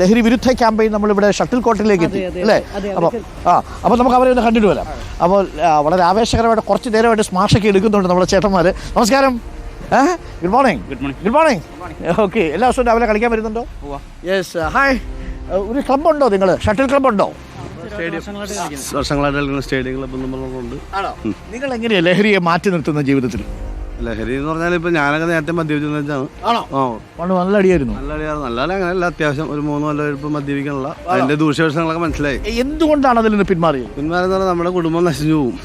ലഹരി വിരുദ്ധ ക്യാമ്പയിൻ നമ്മളിവിടെ ഷട്ടിൽ കോട്ടിലേക്ക് എത്തി അല്ലേ? അപ്പോൾ ആ അപ്പോൾ നമുക്ക് അവരെ ഒന്ന് കണ്ടിട്ട് വരാം. അപ്പോൾ വളരെ ആവേശകരമായിട്ട് കുറച്ച് നേരമായിട്ട് സ്മാഷൊക്കെ എടുക്കുന്നുണ്ട് നമ്മുടെ ചേട്ടന്മാർ നമസ്കാരം. Good morning good morning good morning okay എല്ലാ ദിവസവും രാവിലെ കളിക്കാൻ വരുന്നുണ്ടോ? യെസ് ഹായ് ഒരു ക്ലബ്ബുണ്ടോ നിങ്ങൾ ഷട്ടിൽ ക്ലബ്ബുണ്ടോ? വർഷങ്ങളായിട്ട് സ്റ്റേഡിയം ക്ലബ്ബ് നമ്മളുണ്ട് ആണോ? നിങ്ങൾ എങ്ങനെയാണ് ലഹരിയെ മാറ്റി നിർത്തുന്ന ജീവിതത്തിൽ? ലഹരി എന്ന് പറഞ്ഞാൽ ഇപ്പൊ ഞാനൊക്കെ നേരത്തെ മദ്യപിച്ചെന്ന് വെച്ചാണ്. ആണോ? ആ. പണ്ട് നല്ല അടിയായിരുന്നു. നല്ല അടിയായിരുന്നു. നല്ല അടി അങ്ങനെയല്ല അത്യാവശ്യം ഒരു മൂന്ന് കൊല്ലം ഇപ്പൊ മദ്യപിക്കാനുള്ള അതിന്റെ ദൂഷ്യവശങ്ങളൊക്കെ മനസ്സിലായി. എന്തുകൊണ്ടാണ് അതിൽ നിന്ന് പിന്മാറിയത്? പിന്മാറിയെന്ന് പറഞ്ഞാൽ നമ്മുടെ കുടുംബം നശിച്ചു പോകും.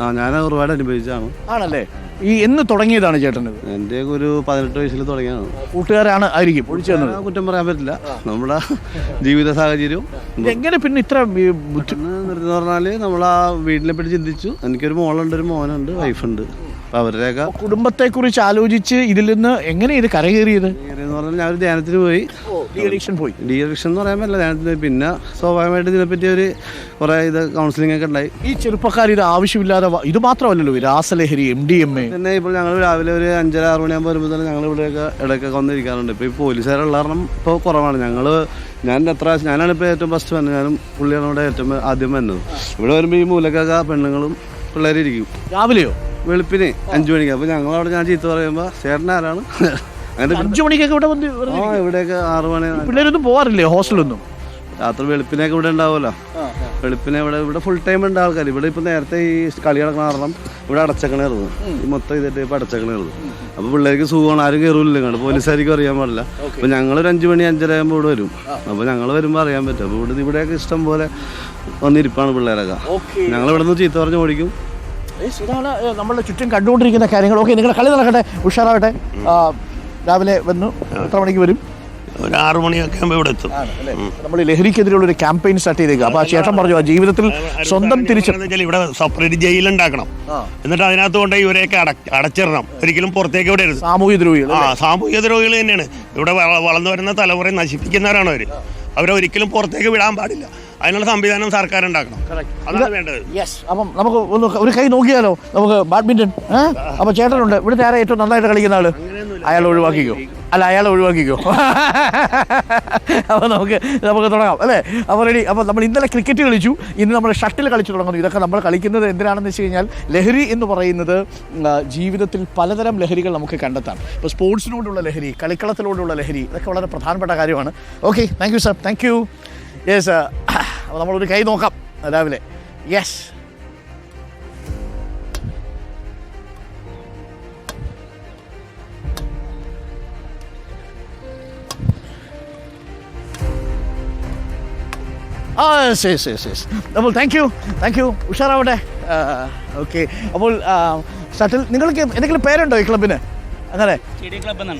ആ ഞാൻ ഒരുപാട് അനുഭവിച്ചാണ് ആണല്ലേ? ഈ എന്ന് തുടങ്ങിയതാണ് ചേട്ടനത്. എന്റെ ഒരു പതിനെട്ട് വയസ്സിൽ തുടങ്ങിയാണ്. കൂട്ടുകാരാണ് ആയിരിക്കും ഒഴിച്ചു തന്നത് ആ, കുറ്റം പറയാൻ പറ്റില്ല. നമ്മുടെ ജീവിത സാഹചര്യവും എങ്ങനെ പിന്നെ ഇത്ര നിർത്തി പറഞ്ഞാൽ നമ്മൾ ആ വീട്ടിനെ പറ്റി ചിന്തിച്ചു. എനിക്കൊരു മോളുണ്ട് ഒരു മോനുണ്ട് വൈഫുണ്ട് അപ്പൊ കുടുംബത്തെ കുറിച്ച് ആലോചിച്ച് ഇതിൽ നിന്ന് എങ്ങനെ ഇത് കരകയറിയത്? എന്ന് പറഞ്ഞാൽ ഞാൻ ഒരു ധ്യാനത്തിന് പോയി. അഡിക്ഷൻ പോയി. ഡിഎഡിക്ഷൻ എന്ന് പറയാൻ പറ്റില്ല ധ്യാനത്തിന് പോയി. പിന്നെ സ്വാഭാവികമായിട്ട് ഇതിനെപ്പറ്റി ഒരു കുറേ ഇത് കൗൺസിലിംഗ് ഒക്കെ ഉണ്ടായി. ഈ ചെറുപ്പക്കാർ ഇത് ആവശ്യമില്ലാതെ വ- ഇത് മാത്രമല്ലല്ലോ ഈ രാസലഹരി എം ഡി എം എ പിന്നെ ഇപ്പോൾ ഞങ്ങൾ രാവിലെ ഒരു അഞ്ചര ആറ് മണിയാകുമ്പോൾ വരുമ്പോൾ തന്നെ ഞങ്ങൾ ഇവിടെയൊക്കെ ഇടയ്ക്കൊക്കെ വന്നിരിക്കാറുണ്ട്. ഇപ്പോൾ ഈ പോലീസുകാരുള്ള കാരണം ഇപ്പോൾ കുറവാണ്. ഞങ്ങൾ ഞാൻ എത്ര ഞാനാണ് ഇപ്പോൾ ഏറ്റവും ഫസ്റ്റ് വന്നത്. ഞാനും പുള്ളിയാണ് ഇവിടെ ഏറ്റവും ആദ്യം വന്നത്. ഇവിടെ വരുമ്പോൾ ഈ മൂലക്കൊക്കെ പെണ്ണുങ്ങളും പിള്ളേരും ഇരിക്കും രാവിലെയോ? വെളുപ്പിന് അഞ്ചു മണിക്ക്. അപ്പോൾ ഞങ്ങളവിടെ ഞാൻ ചീത്ത പറയുമ്പോൾ ചേട്ടൻ ആരാണ്? അങ്ങനെ അഞ്ചു മണിക്കൊക്കെ ഇവിടെ വന്ന് വെറുതെ ആ ഇവിടെയൊക്കെ ആറ് മണി. പിള്ളേരൊന്നും പോവാറില്ലേ ഹോസ്റ്റലൊന്നും? രാത്രി വെളുപ്പിനൊക്കെ ഇവിടെ ഉണ്ടാവുമല്ലോ. വെളുപ്പിനെ ഇവിടെ ഇവിടെ ഫുൾ ടൈം ഉണ്ട് ആൾക്കാർ ഇവിടെ ഇപ്പൊ നേരത്തെ ഈ കളി നടക്കണ കാരണം ഇവിടെ അടച്ചക്കണായിരുന്നു. ഈ മൊത്തം ഇതായിട്ട് ഇപ്പൊ അടച്ചക്കണായിരുന്നു. അപ്പൊ പിള്ളേർക്ക് സുഖമാണ്. ആരും കയറില്ല കണ്ട് പോലീസുകാർക്ക് അറിയാൻ പാടില്ല. അപ്പൊ ഞങ്ങൾ ഒരു അഞ്ചു മണി അഞ്ചര ആകുമ്പോൾ ഇവിടെ വരും. അപ്പൊ ഞങ്ങൾ വരുമ്പോൾ അറിയാൻ പറ്റും. അപ്പൊ ഇവിടെ ഇവിടെയൊക്കെ ഇഷ്ടം പോലെ വന്നിരിപ്പാണ് പിള്ളേരൊക്കെ. ഞങ്ങൾ ഇവിടെ നിന്ന് ചീത്ത പറഞ്ഞ് ഓടിക്കും. ഇതാണ് നമ്മളുടെ ചുറ്റും കണ്ടുകൊണ്ടിരിക്കുന്ന കാര്യങ്ങൾ. ഓക്കെ നിങ്ങളുടെ കളി നടക്കട്ടെ. ഉഷാറാവട്ടെ. രാവിലെ വന്നു. എത്ര മണിക്ക് വരും? ഒരു ആറു മണിയൊക്കെ ആകുമ്പോൾ ഇവിടെ എത്തും. നമ്മൾ ലഹരിക്കെതിരെയുള്ള ഒരു ക്യാമ്പയിൻ സ്റ്റാർട്ട് ചെയ്തേക്കുക അപ്പോൾ ആ ചേട്ടൻ പറഞ്ഞു ആ ജീവിതത്തിൽ സ്വന്തം തിരിച്ചു ഇവിടെ സെപ്പറേറ്റ് ജയിലുണ്ടാക്കണം എന്നിട്ട് അതിനകത്ത് കൊണ്ട് ഇവരെയൊക്കെ അട അടച്ചിടണം. ഒരിക്കലും പുറത്തേക്ക് ഇവിടെ സാമൂഹ്യ ദ്രോഹികൾ ആ സാമൂഹിക ദ്രോഹികൾ തന്നെയാണ്. ഇവിടെ വള- വളർന്നു വരുന്ന തലമുറയെ നശിപ്പിക്കുന്നവരാണ് അവർ അവരെ ഒരിക്കലും പുറത്തേക്ക് വിടാൻ പാടില്ല. അതിനുള്ള സംവിധാനം സർക്കാർ ഉണ്ടാക്കണം അതാണ് വേണ്ടത്. യെസ് അപ്പം നമുക്ക് ഒന്ന് ഒരു കൈ നോക്കിയാലോ? നമുക്ക് ബാഡ്മിന്റൺ അപ്പൊ ചേട്ടനുണ്ട്. ഇവിടുത്തെ ആരാ ഏറ്റവും നന്നായിട്ട് കളിക്കുന്ന ആൾ? അയാൾ ഒഴിവാക്കിക്കോ. അല്ല അയാൾ ഒഴിവാക്കിക്കോ. അപ്പോൾ നമുക്ക് നമുക്ക് തുടങ്ങാം അല്ലേ? അപ്പോൾ റെഡി അപ്പോൾ നമ്മൾ ഇന്നലെ ക്രിക്കറ്റ് കളിച്ചു. ഇന്ന് നമ്മൾ ഷട്ടിൽ കളിച്ചു തുടങ്ങുന്നു. ഇതൊക്കെ നമ്മൾ കളിക്കുന്നത് എന്തിനാണെന്ന് വെച്ച് കഴിഞ്ഞാൽ ലഹരി എന്ന് പറയുന്നത് ജീവിതത്തിൽ പലതരം ലഹരികൾ നമുക്ക് കണ്ടെത്താം. ഇപ്പോൾ സ്പോർട്സിനോടുള്ള ലഹരി കളിക്കളത്തിനോടുള്ള ലഹരി ഇതൊക്കെ വളരെ പ്രധാനപ്പെട്ട കാര്യമാണ്. Okay thank you sir thank you yes അപ്പോൾ നമ്മളൊരു കൈ നോക്കാം രാവിലെ. യെസ് ആ ശരി ശരി യെസ് അപ്പോൾ താങ്ക് യു താങ്ക് യു ഉഷാറാവട്ടെ. ഓക്കെ അപ്പോൾ സട്ടിൽ നിങ്ങൾക്ക് എന്തെങ്കിലും പേരുണ്ടോ ഈ ക്ലബിന് അങ്ങനെ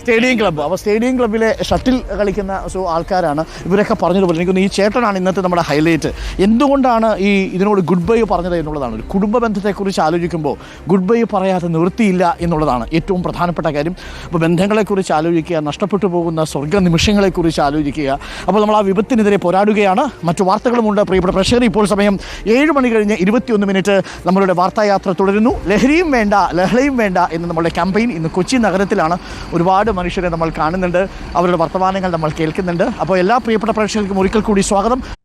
സ്റ്റേഡിയം ക്ലബ്ബ് അപ്പോൾ സ്റ്റേഡിയം ക്ലബ്ബിലെ ഷട്ടിൽ കളിക്കുന്ന സോ ആൾക്കാരാണ്. ഇവരൊക്കെ പറഞ്ഞതുപോലെ എനിക്കൊന്ന് ഈ ചേട്ടനാണ് ഇന്നത്തെ നമ്മുടെ ഹൈലൈറ്റ്. എന്തുകൊണ്ടാണ് ഈ ഇതിനോട് ഗുഡ് ബൈ പറഞ്ഞത് എന്നുള്ളതാണ്. ഒരു കുടുംബ ബന്ധത്തെക്കുറിച്ച് ആലോചിക്കുമ്പോൾ ഗുഡ് ബൈ പറയാതെ നിർത്തിയില്ല എന്നുള്ളതാണ് ഏറ്റവും പ്രധാനപ്പെട്ട കാര്യം. അപ്പോൾ ബന്ധങ്ങളെക്കുറിച്ച് ആലോചിക്കുക നഷ്ടപ്പെട്ടു പോകുന്ന സ്വർഗ നിമിഷങ്ങളെക്കുറിച്ച് ആലോചിക്കുക. അപ്പോൾ നമ്മൾ ആ വിപത്തിനെതിരെ പോരാടുകയാണ്. മറ്റു വാർത്തകളുമുണ്ട്. പ്രിയപ്പെട്ട പ്രഷർ ഇപ്പോൾ സമയം ഏഴ് മണി കഴിഞ്ഞ് ഇരുപത്തിയൊന്ന് മിനിറ്റ്. നമ്മളുടെ വാർത്തായാത്ര തുടരുന്നു. ലഹരിയും വേണ്ട ലഹളയും വേണ്ട എന്ന് നമ്മളുടെ ക്യാമ്പയിൻ ഇന്ന് കൊച്ചി നഗരത്തിലാണ് ഒരുപാട് മനുഷ്യരെ നമ്മൾ കാണുന്നുണ്ട്. അവരുടെ വർത്തമാനങ്ങൾ നമ്മൾ കേൾക്കുന്നുണ്ട്. അപ്പോൾ എല്ലാ പ്രിയപ്പെട്ട പ്രേക്ഷകർക്കും ഒരിക്കൽ കൂടി സ്വാഗതം.